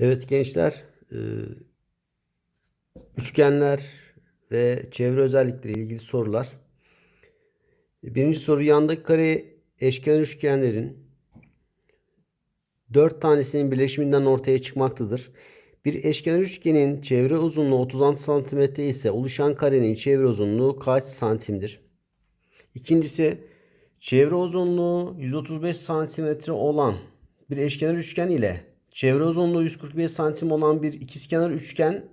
Evet gençler, e, üçgenler ve çevre özellikleri ilgili sorular. Birinci soru yandaki kare eşkenar üçgenlerin dört tanesinin birleşiminden ortaya çıkmaktadır. Bir eşkenar üçgenin çevre uzunluğu 36 cm ise oluşan karenin çevre uzunluğu kaç santimdir? İkincisi çevre uzunluğu 135 cm olan bir eşkenar üçgen ile çevre uzunluğu 145 cm olan bir ikizkenar üçgen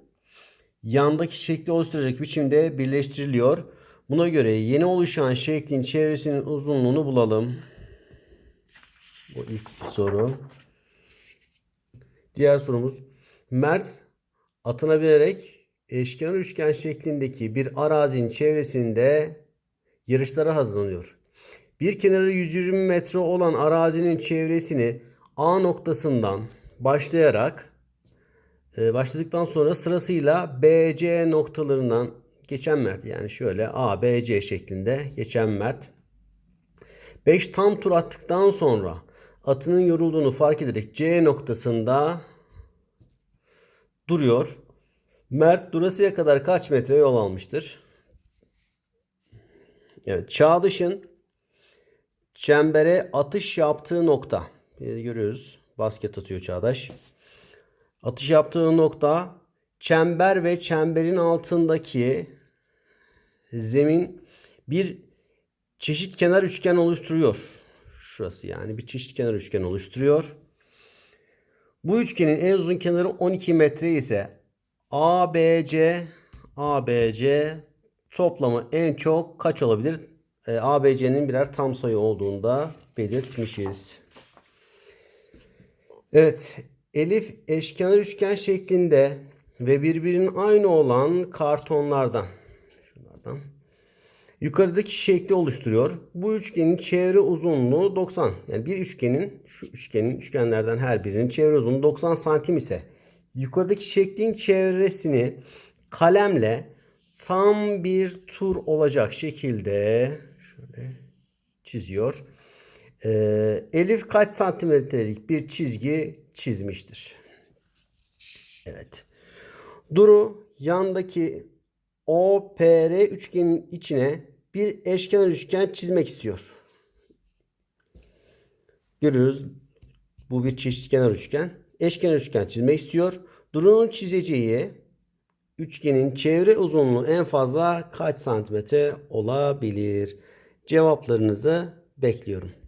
yandaki şekli oluşturacak biçimde birleştiriliyor. Buna göre yeni oluşan şeklin çevresinin uzunluğunu bulalım. Bu ilk soru. Diğer sorumuz. Mert atına binerek eşkenar üçgen şeklindeki bir arazinin çevresinde yarışlara hazırlanıyor. Bir kenarı 120 metre olan arazinin çevresini A noktasından başlayarak e, başladıktan sonra sırasıyla BC noktalarından geçen Mert yani şöyle A, B, C şeklinde geçen Mert 5 tam tur attıktan sonra atının yorulduğunu fark ederek C noktasında duruyor. Mert durasıya kadar kaç metre yol almıştır? Evet, Çağdaş'ın çembere atış yaptığı nokta. Bir görüyoruz. Basket atıyor Çağdaş. Atış yaptığı nokta çember ve çemberin altındaki zemin bir çeşit kenar üçgen oluşturuyor. Şurası yani bir çeşit kenar üçgen oluşturuyor. Bu üçgenin en uzun kenarı 12 metre ise ABC ABC toplamı en çok kaç olabilir? E, ABC'nin birer tam sayı olduğunda belirtmişiz. Evet, Elif eşkenar üçgen şeklinde ve birbirinin aynı olan kartonlardan şunlardan yukarıdaki şekli oluşturuyor. Bu üçgenin çevre uzunluğu 90. Yani bir üçgenin şu üçgenin üçgenlerden her birinin çevre uzunluğu 90 santim ise yukarıdaki şeklin çevresini kalemle tam bir tur olacak şekilde şöyle çiziyor. Ee, Elif kaç santimetrelik bir çizgi çizmiştir? Evet. Duru yandaki OPR üçgenin içine bir eşkenar üçgen çizmek istiyor. Görüyoruz. Bu bir çeşitkenar üçgen. Eşkenar üçgen çizmek istiyor. Duru'nun çizeceği üçgenin çevre uzunluğu en fazla kaç santimetre olabilir? Cevaplarınızı bekliyorum.